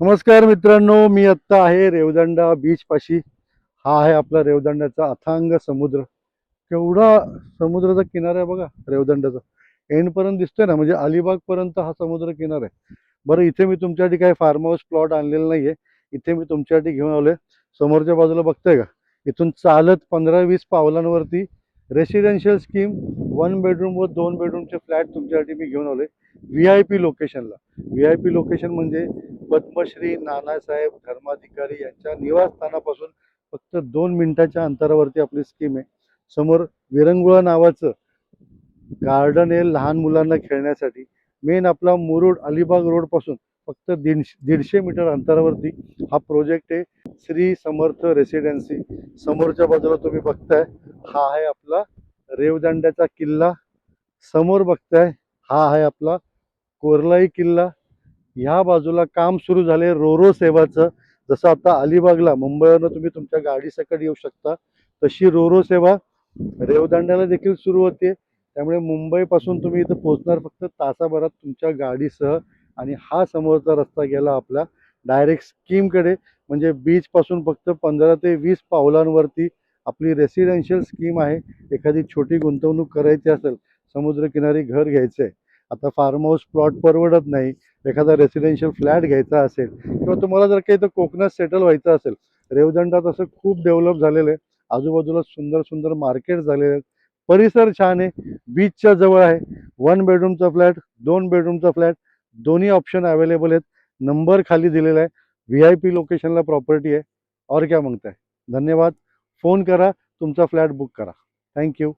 नमस्कार मित्रांनो मी आत्ता आहे रेवदंडा बीचपाशी हा आहे आपला रेवदंड्याचा अथांग समुद्र. केवढा समुद्राचा किनारा आहे बघा रेवदंडाचा एंडपर्यंत दिसतोय ना म्हणजे अलिबागपर्यंत हा समुद्र किनारा आहे. बरं इथे मी तुमच्यासाठी काही फार्म हाऊस प्लॉट आणलेला नाहीये. इथे मी तुमच्यासाठी घेऊन आलो समोरच्या बाजूला बघताय का? इथून चालत पंधरा वीस पावलांवरती रेसिडेन्शियल स्कीम वन बेडरूम व दोन बेडरूमचे फ्लॅट तुमच्यासाठी मी घेऊन आले व्ही आय पी लोकेशनला व्ही आय पी लोकेशन म्हणजे पद्मश्री नानासाहेब धर्माधिकारी यांच्या निवासस्थानापासून फक्त दोन मिनिटाच्या अंतरावरती आपली स्कीम आहे. समोर विरंगुळा नावाचं गार्डन आहे लहान मुलांना खेळण्यासाठी. मेन आपला मुरुड अलिबाग रोडपासून फक्त दीडशे दीडशे मीटर अंतरावरती हा प्रोजेक्ट आहे. श्री समर्थ रेसिडेन्सी समोरच्या बाजूला तुम्ही बघताय हा आहे आपला रेवदांड्याचा किल्ला. समोर बघताय हा आहे आपला कोरलाई किल्ला. ह्या बाजूला काम सुरू झाले रोरो सेवाचं. जसं आता अलिबागला मुंबईवरनं तुम्ही तुमच्या गाडीसकट येऊ शकता. तशी रोरो सेवा रेवदंड्याला देखील सुरू होते. त्यामुळे मुंबईपासून तुम्ही इथं पोहोचणार फक्त तासाभरात तुमच्या गाडीसह आणि हा समोरचा रस्ता गेला आपला डायरेक्ट स्कीमकडे. म्हणजे बीचपासून फक्त पंधरा ते वीस पावलांवरती आपली रेसिडेन्शियल स्कीम आहे. एखादी छोटी गुंतवणूक करायची असेल समुद्रकिनारी घर घ्यायचं आहे आता फार्म हाऊस प्लॉट परवडत नाही. एखादा रेसिडेन्शियल फ्लॅट घ्यायचा असेल किंवा तुम्हाला जर काही तर कोकणात सेटल व्हायचं असेल रेवदंडात असं खूप डेव्हलप झालेलं आहे. आजूबाजूला सुंदर सुंदर मार्केट झालेले आहेत. परिसर छान आहे. बीचच्या जवळ आहे. वन बेडरूमचा फ्लॅट दोन बेडरूमचा फ्लॅट दोन्ही ऑप्शन अवेलेबल आहेत. नंबर खाली दिलेला आहे. व्ही आय पी लोकेशनला प्रॉपर्टी आहे. और क्या मागताय? धन्यवाद. फोन करा. तुमचा फ्लॅट बुक करा. थँक्यू